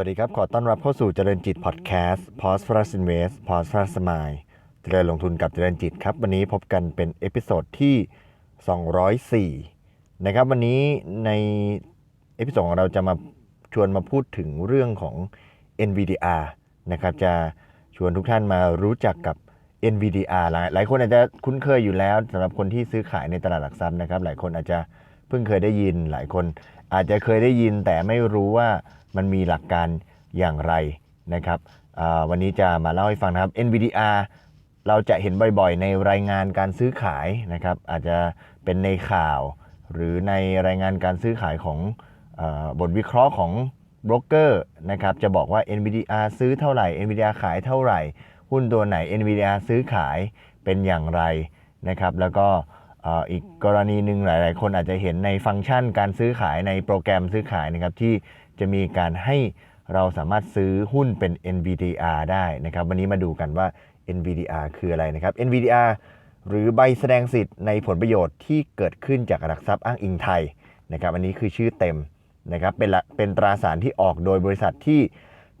สวัสดีครับ ขอต้อนรับเข้าสู่เจริญจิตพอดแคสต์ Pause Plus Invest Pause Plus Smile เจริญลงทุนกับเจริญจิตครับ วันนี้พบกันเป็นเอพิโซดที่ 204 นะครับ วันนี้ในเอพิโซดของเราจะมาชวนมาพูดถึงเรื่องของ NVDR นะครับ จะชวนทุกท่านมารู้จักกับ NVDR หลายหลายคนอาจจะคุ้นเคยอยู่แล้วสำหรับคนที่ซื้อขายในตลาดหลักทรัพย์นะครับ หลายคนอาจจะเพิ่งเคยได้ยิน หลายคนอาจจะเคยได้ยินแต่ไม่รู้ว่า มันมีหลักการอย่างไรนะครับวันนี้จะมาเล่าให้ฟังนะครับ NVDR เราจะเห็นบ่อยๆ ในรายงานการซื้อขายนะครับ อาจจะเป็นในข่าว หรือในรายงานการซื้อขายของอบทวิเคราะห์ของบรกเกอร์นะครับจะบอกว่า NVDR ซื้อเท่าไหร่ NVDR ขายเท่าไหร่ หุ้นตัวไหน NVDR ซื้อขายเป็นอย่างไรนะครับ แล้วก็อ่ออีกกรณีหนึ่งหลาย ๆ คนอาจจะเห็นในฟังก์ชันการซื้อขายในโปรแกรมซื้อขายนะครับที่ จะมีการให้เราสามารถซื้อหุ้นเป็น NVDR ได้นะครับ วันนี้มาดูกันว่า NVDR คืออะไรนะครับ NVDR หรือใบแสดงสิทธิ์ในผลประโยชน์ที่เกิดขึ้นจากหลักทรัพย์อ้างอิงไทยนะครับ อันนี้คือชื่อเต็มนะครับ เป็นละเป็นตราสารที่ออกโดยบริษัทที่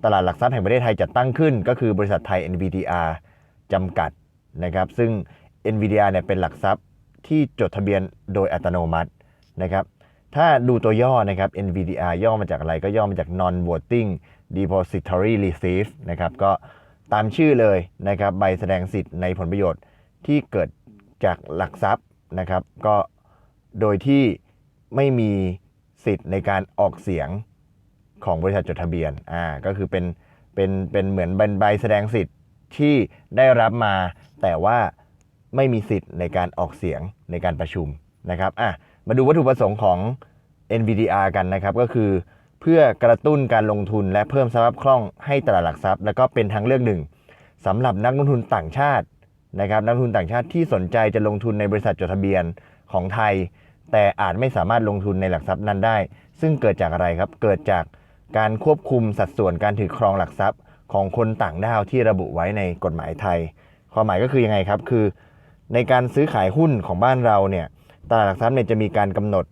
ตลาดหลักทรัพย์แห่งประเทศไทยจัดตั้งขึ้น ก็คือบริษัทไทย NVDR จำกัดนะครับ ซึ่ง NVDR เนี่ยเป็นหลักทรัพย์ที่จดทะเบียนโดยอัตโนมัตินะครับ ถ้าดูตัวย่อนะครับ NVDR ย่อมาจากอะไรก็ย่อมาจาก Non Voting Depository Receipt นะครับก็ตามชื่อเลยนะครับใบแสดงสิทธิ์ในผลประโยชน์ที่เกิดจากหลักทรัพย์นะครับ ก็โดยที่ไม่มีสิทธิ์ในการออกเสียงของบริษัทจดทะเบียนอ่าก็คือเป็นเป็นเป็นเหมือนใบแสดงสิทธิ์ที่ได้รับมา แต่ว่าไม่มีสิทธิ์ในการออกเสียงในการประชุมนะครับอะ มาดูวัตถุประสงค์ของ NVDR กันนะครับ ก็คือเพื่อกระตุ้นการลงทุนและเพิ่มสภาพคล่องให้ตลาดหลักทรัพย์ แล้วก็เป็นทางเลือกหนึ่งสำหรับนักลงทุนต่างชาตินะครับ นักลงทุนต่างชาติที่สนใจจะลงทุนในบริษัทจดทะเบียนของไทย แต่อาจไม่สามารถลงทุนในหลักทรัพย์นั้นได้ ซึ่งเกิดจากอะไรครับ เกิดจากการควบคุมสัดส่วนการถือครองหลักทรัพย์ของคนต่างด้าวที่ระบุไว้ในกฎหมายไทย ความหมายก็คือยังไงครับ คือ ในการซื้อขายหุ้นของบ้านเราเนี่ย ตลาดหลักทรัพย์เนี่ยจะมีการกำหนด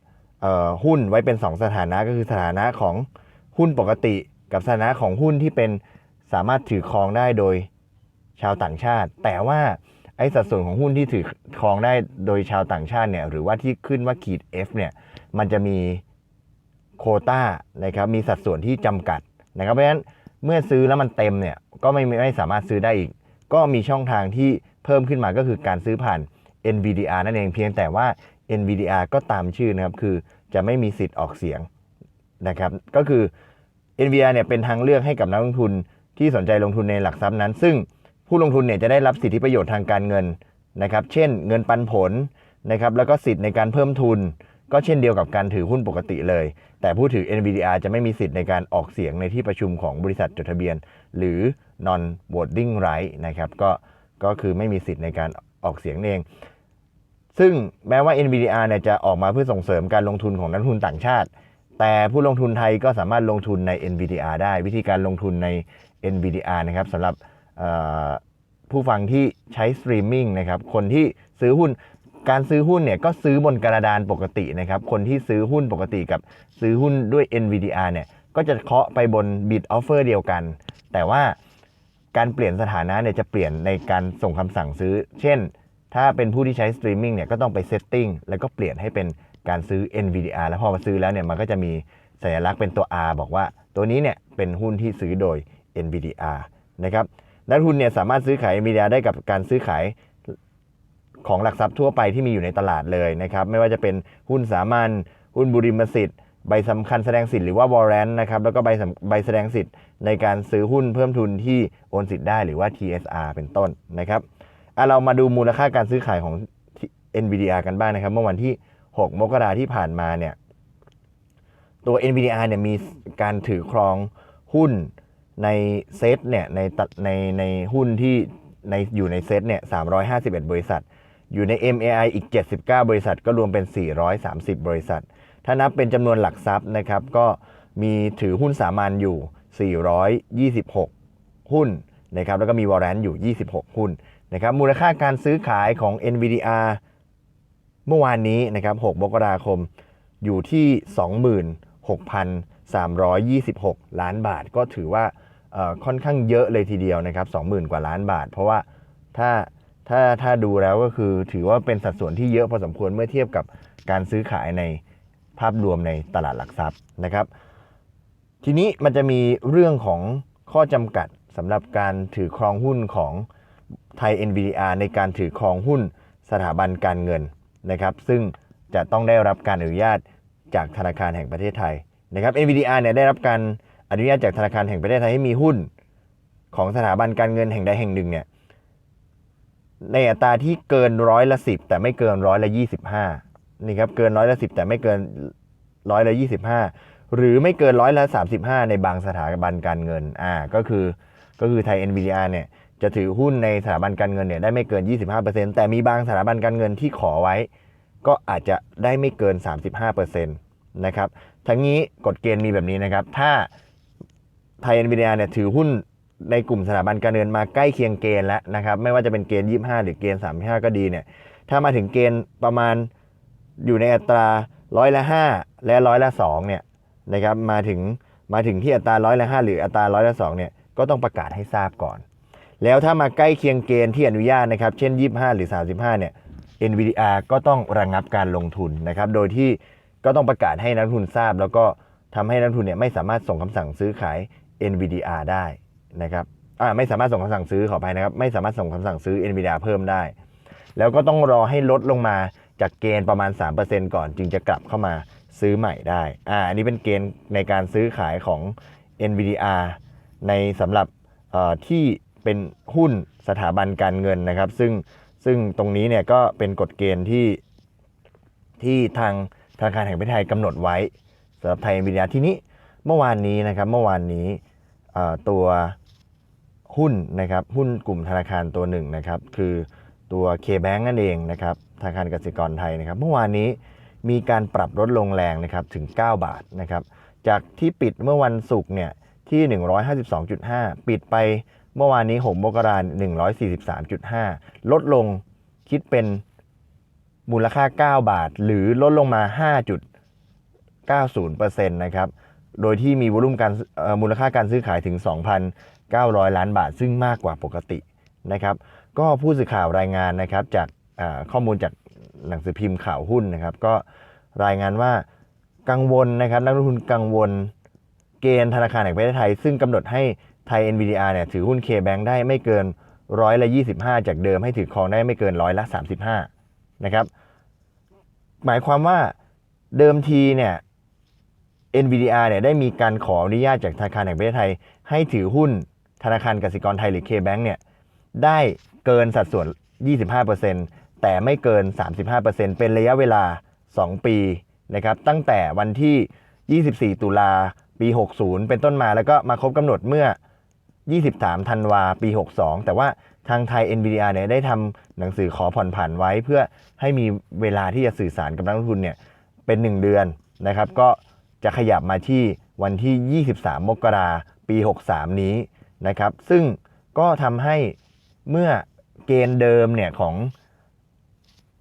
หุ้นไว้เป็น 2 สถานะก็คือสถานะของหุ้นปกติ กับสถานะของหุ้นที่เป็นสามารถถือครองได้โดยชาวต่างชาติ แต่ว่าไอ้สัดส่วนของหุ้นที่ถือครองได้โดยชาวต่างชาติเนี่ยหรือว่าที่ขึ้นว่าขีด F เนี่ยมันจะมีโคต้านะครับมีสัดส่วนที่จำกัดนะครับเพราะฉะนั้นเมื่อซื้อแล้วมันเต็มเนี่ยก็ไม่ไม่สามารถซื้อได้อีก ก็มีช่องทางที่เพิ่มขึ้นมาก็คือการซื้อผ่าน NVDR นั่นเองเพียงแต่ว่า NVDR ก็ตามชื่อนะครับ คือจะไม่มีสิทธิ์ออกเสียงนะครับ ก็คือ NVDR เนี่ยเป็นทางเลือกให้กับนักลงทุนที่สนใจลงทุนในหลักทรัพย์นั้น ซึ่งผู้ลงทุนเนี่ยจะได้รับสิทธิประโยชน์ทางการเงินนะครับ เช่น เงินปันผลนะครับ แล้วก็สิทธิ์ในการเพิ่มทุน ก็เช่นเดียวกับการถือหุ้นปกติเลย แต่ผู้ถือ NVDR จะไม่มีสิทธิ์ในการออกเสียงในที่ประชุมของบริษัทจดทะเบียน หรือ non voting right นะครับ ก็ ก็คือไม่มีสิทธิ์ในการออกเสียงเอง ซึ่งแม้ว่า NVDR เนี่ยจะออกมาเพื่อส่งเสริมการลงทุนของนักลงทุนต่างชาติ แต่ผู้ลงทุนไทยก็สามารถลงทุนใน NVDR ได้ วิธีการลงทุนใน NVDR นะครับสำหรับผู้ฟังที่ใช้สตรีมมิ่งนะครับ คนที่ซื้อหุ้น การซื้อหุ้นเนี่ยก็ซื้อบนกระดานปกตินะครับ คนที่ซื้อหุ้นปกติกับซื้อหุ้นด้วย NVDR เนี่ย ก็จะเคาะไปบน bid offer เดียวกัน แต่ว่าการเปลี่ยนสถานะเนี่ยจะเปลี่ยนในการส่งคำสั่งซื้อ เช่น ถ้าเป็นผู้ที่ใช้สตรีมมิ่งเนี่ยก็ต้องไปเซตติ้งแล้วก็เปลี่ยนให้เป็นการซื้อ NVDR แล้วพอมาซื้อแล้วเนี่ยมันก็จะมีสัญลักษณ์เป็นตัว R บอกว่า ตัวนี้เนี่ยเป็นหุ้นที่ซื้อโดย NVDR นะครับนักลงทุนเนี่ยสามารถซื้อขาย NVDR ได้กับการซื้อขายของหลักทรัพย์ทั่วไปที่มีอยู่ในตลาดเลยนะครับไม่ว่าจะเป็นหุ้นสามัญหุ้นบุริมสิทธิ์ใบสำคัญแสดงสิทธิ์หรือว่าวอร์เรนต์นะครับแล้วก็ใบใบแสดงสิทธิ์ในการซื้อหุ้นเพิ่มทุนที่โอนสิทธิ์ได้หรือว่า TSR เป็นต้นนะครับ อะเรามาดูมูลค่าการซื้อขายของ NVDR กันบ้างนะครับ เมื่อวันที่ 6 มกราที่ผ่านมาเนี่ย ตัว NVDR เนี่ยมีการถือครองหุ้นในเซตเนี่ยในตในในหุ้นที่ในอยู่ในเซตเนี่ย351 บริษัท อยู่ใน MAI อีก 79 บริษัท ก็รวมเป็น 430 บริษัท ถ้านับเป็นจำนวนหลักทรัพย์นะครับ ก็มีถือหุ้นสามัญอยู่ 426 หุ้นนะครับ แล้วก็มีวอร์เรนต์อยู่ 26 หุ้น นะครับมูลค่าการซื้อขายของ NVDR เมื่อวานนี้นะครับ6มกราคมอยู่ที่ 26,326 ล้านบาท ก็ถือว่าค่อนข้างเยอะเลยทีเดียวนะครับ20,000 กว่าล้านบาท เพราะว่าถ้าถ้าถ้าดูแล้วก็คือถือว่าเป็นสัดส่วนที่เยอะพอสมควรเมื่อเทียบกับการซื้อขายในภาพรวมในตลาดหลักทรัพย์นะครับ ทีนี้มันจะมีเรื่องของข้อจำกัดสำหรับการถือครองหุ้นของ ไทย NVDR ในการถือครองหุ้นสถาบันการเงินนะครับ ซึ่งจะต้องได้รับการอนุญาตจากธนาคารแห่งประเทศไทยนะครับ NVDR เนี่ยได้รับการอนุญาตจากธนาคารแห่งประเทศไทยให้มีหุ้นของสถาบันการเงินแห่งใดแห่งหนึ่งเนี่ยในอัตราที่เกินร้อยละสิบแต่ไม่เกินร้อยละยี่สิบห้านี่ครับเกินร้อยละสิบแต่ไม่เกินร้อยละยี่สิบห้าหรือไม่เกินร้อยละ35ในบางสถาบันการเงินอ่าก็คือก็คือไทย NVDR เนี่ย จะถือหุ้นในสถาบันการเงินเนี่ยได้ไม่เกิน 25%แต่มีบางสถาบันการเงินที่ขอไว้ ก็อาจจะได้ไม่เกิน 35%นะครับทั้งนี้กฎเกณฑ์มีแบบนี้นะครับ ถ้าไทย NVDR เนี่ยถือหุ้นในกลุ่มสถาบันการเงินมาใกล้เคียงเกณฑ์แล้วนะครับ ไม่ว่าจะเป็นเกณฑ์ 25 หรือเกณฑ์ 35 ก็ดีเนี่ย ถ้ามาถึงเกณฑ์ประมาณอยู่ในอัตราร้อยละ 5 และร้อยละ2เนี่ยนะครับมาถึงมาถึงที่อัตราร้อยละห้าหรืออัตราร้อยละสองเนี่ยก็ต้องประกาศให้ทราบก่อน แล้วถ้ามาใกล้เคียงเกณฑ์ที่อนุญาตนะครับ เช่น 25 หรือ 35 เนี่ย NVDR ก็ต้องระงับการลงทุนนะครับ โดยที่ก็ต้องประกาศให้นักทุนทราบ แล้วก็ทำให้นักทุนเนี่ยไม่สามารถส่งคำสั่งซื้อขาย NVDR ได้นะครับอ่าไม่สามารถส่งคำสั่งซื้อขออภัยนะครับ ไม่สามารถส่งคำสั่งซื้อ NVDR เพิ่มได้ แล้วก็ต้องรอให้ลดลงมาจากเกณฑ์ประมาณ 3%ก่อน จึงจะกลับเข้ามาซื้อใหม่ได้อ่าอันนี้เป็นเกณฑ์ในการซื้อขายของ NVDR ในสำหรับที่ เป็นหุ้นสถาบันการเงินนะครับ ซึ่งซึ่งตรงนี้เนี่ยก็เป็นกฎเกณฑ์ที่ที่ทางธนาคารแห่งประเทศไทยกำหนดไว้สำหรับไทย NVDR ที่นี้เมื่อวานนี้นะครับเมื่อวานนี้ตัวหุ้นนะครับหุ้นกลุ่มธนาคารตัวหนึ่งนะครับ คือตัว K-Bank นั่นเองนะครับธนาคารกสิกรไทยนะครับ เมื่อวานนี้มีการปรับลดลงแรงนะครับถึง 9 บาทนะครับ จากที่ปิดเมื่อวันศุกร์เนี่ยที่ 152.5 ปิดไป เมื่อวานนี้ 6 มกราคม143.5 ลดลงคิดเป็นมูลค่า 9 บาท หรือลดลงมา 5.90%นะครับ โดยที่มีวอลุ่มการมูลค่าการซื้อขายถึง 2,900 ล้านบาท ซึ่งมากกว่าปกตินะครับ ก็ผู้สื่อข่าวรายงานนะครับจากข้อมูลจากหนังสือพิมพ์ข่าวหุ้นนะครับ ก็รายงานว่ากังวลนะครับนักลงทุนกังวลเกณฑ์ธนาคารแห่งประเทศไทย ซึ่งกำหนดให้ ไทย NVDR เนี่ยถือหุ้น K-Bank ได้ไม่เกินร้อยละ 25 จากเดิมให้ถือครองได้ไม่เกินร้อยละ 35 นะครับ หมายความว่าเดิมทีเนี่ย NVDR เนี่ยได้มีการขออนุญาตจากธนาคารแห่งประเทศไทย ให้ถือหุ้นธนาคารกสิกรไทยหรือ K-Bank เนี่ยได้เกินสัดส่วน 25%แต่ไม่เกิน 35%เป็นระยะเวลา 2 ปีนะครับตั้งแต่วันที่ 24 ตุลาปี 60 เป็นต้นมาแล้วก็มาครบกำหนดเมื่อ 23ธันวาปี 62 แต่ว่าทางไทย NVDR เนี่ยได้ทำหนังสือขอผ่อนผันไว้ เพื่อให้มีเวลาที่จะสื่อสารกับนักลงทุนเนี่ยเป็น 1 เดือนนะครับ ก็จะขยับมาที่วันที่ 23 มกราปี 63 นี้นะครับ ซึ่งก็ทำให้เมื่อเกณฑ์เดิมเนี่ยของ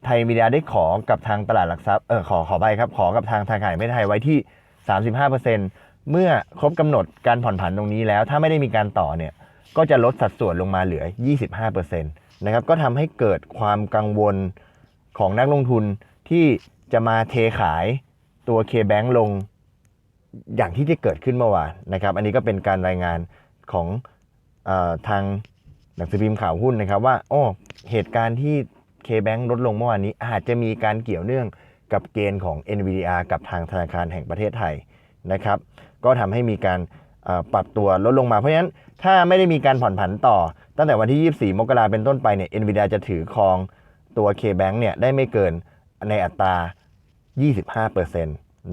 ไทยมีเดียได้ขอกับทางตลาดหลักทรัพย์เออขอขอไปครับ ขอกับทางธนาคารแห่งไทยไว้ที่ 35%เเมื่อครบกำหนดการผ่อนผันตรงนี้แล้ว ถ้าไม่ได้มีการต่อเนี่ยก็จะลดสัดส่วนลงมาเหลือ 25%นะครับก็ทำให้เกิดความกังวลของนักลงทุนที่จะมาเทขายตัว K-Bank ลงอย่างที่ที่เกิดขึ้นเมื่อวานนะครับ อันนี้ก็เป็นการรายงานของออทางหนังสือพิมพ์ข่าวหุ้นนะครับว่าโอ้เหตุการณ์ที่ K-Bank ลดลงเมื่อวานนี้ อาจจะมีการเกี่ยวเนื่องกับเกณฑ์ของ NVDR กับทางธนาคารแห่งประเทศไทยนะครับ ก็ทำให้มีการปรับตัวลดลงมา เพราะฉะนั้นถ้าไม่ได้มีการผ่อนผันต่อ ตั้งแต่วันที่ 24 มกราเป็นต้นไปเนี่ย NVIDIA จะถือครองตัว K-Bank เนี่ยได้ไม่เกินในอัตรา 25%น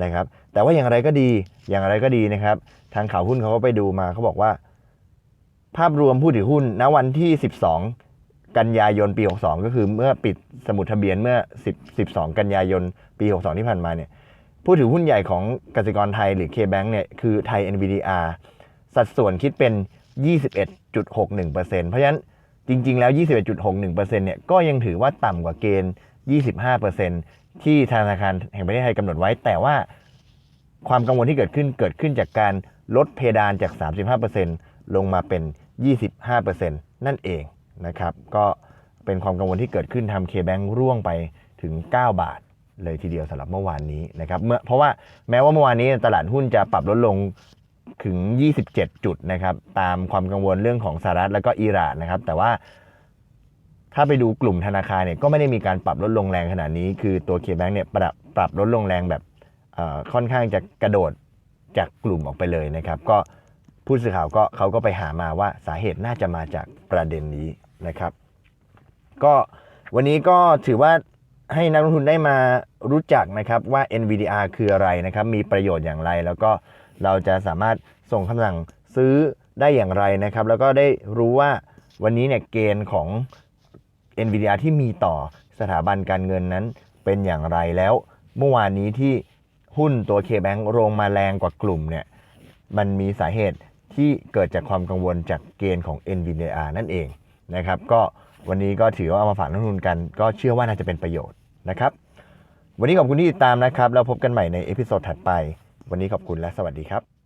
ะครับ แต่ว่าอย่างไรก็ดี อย่างไรก็ดีนะครับ ทางข่าวหุ้นเขาก็ไปดูมาเขาบอกว่า ภาพรวมผู้ถือหุ้นณวันที่ 12 กันยายนปี 62 ก็คือเมื่อปิดสมุดทะเบียนเมื่อ 10 12 กันยายนปี 62 ที่ผ่านมาเนี่ย ผู้ถือหุ้นใหญ่ของกสิกรไทยหรือ K-Bank เนี่ยคือไทย NVDR สัดส่วนคิดเป็น 21.61%เพราะฉะนั้นจริง ๆ แล้ว 21.61%เนี่ยก็ยังถือว่าต่ำกว่าเกณฑ์ 25%ที่ธนาคารแห่งประเทศไทยกำหนดไว้ แต่ว่าความกังวลที่เกิดขึ้นเกิดขึ้นจากการลดเพดานจาก 35%ลงมาเป็น 25%นั่นเองนะครับ ก็เป็นความกังวลที่เกิดขึ้นทำ K-Bank ร่วงไปถึง 9 บาท เลยทีเดียวสำหรับเมื่อวานนี้นะครับเมื่อเพราะว่าแม้ว่าเมื่อวานนี้ตลาดหุ้นจะปรับลดลงถึง 27 จุดนะครับตามความกังวลเรื่องของสหรัฐแล้วก็อิหร่านนะครับ แต่ว่าถ้าไปดูกลุ่มธนาคารเนี่ยก็ไม่ได้มีการปรับลดลงแรงขนาดนี้ คือตัวเคแบงเนี่ยปรับปรับลดลงแรงแบบค่อนข้างจะกระโดดจากกลุ่มออกไปเลยนะครับ ก็ผู้สื่อข่าวก็เขาก็ไปหามาว่าสาเหตุน่าจะมาจากประเด็นนี้นะครับ ก็วันนี้ก็ถือว่า ให้นักลงทุนได้มารู้จักนะครับว่า NVDR คืออะไรนะครับ มีประโยชน์อย่างไร แล้วก็เราจะสามารถส่งคำสั่งซื้อได้อย่างไรนะครับ แล้วก็ได้รู้ว่าวันนี้เนี่ยเกณฑ์ของ NVDR ที่มีต่อสถาบันการเงินนั้นเป็นอย่างไรแล้ว เมื่อวานนี้ที่หุ้นตัว KBank ลงมาแรงกว่ากลุ่มเนี่ยมันมีสาเหตุที่เกิดจากความกังวลจากเกณฑ์ของ NVDR นั่นเองนะครับ ก็วันนี้ก็ถือว่าเอามาฝากนักลงทุนกัน ก็เชื่อว่าน่าจะเป็นประโยชน์ นะครับ วันนี้ขอบคุณที่ติดตามนะครับ แล้วพบกันใหม่ในเอพิโซดถัดไป วันนี้ขอบคุณและสวัสดีครับ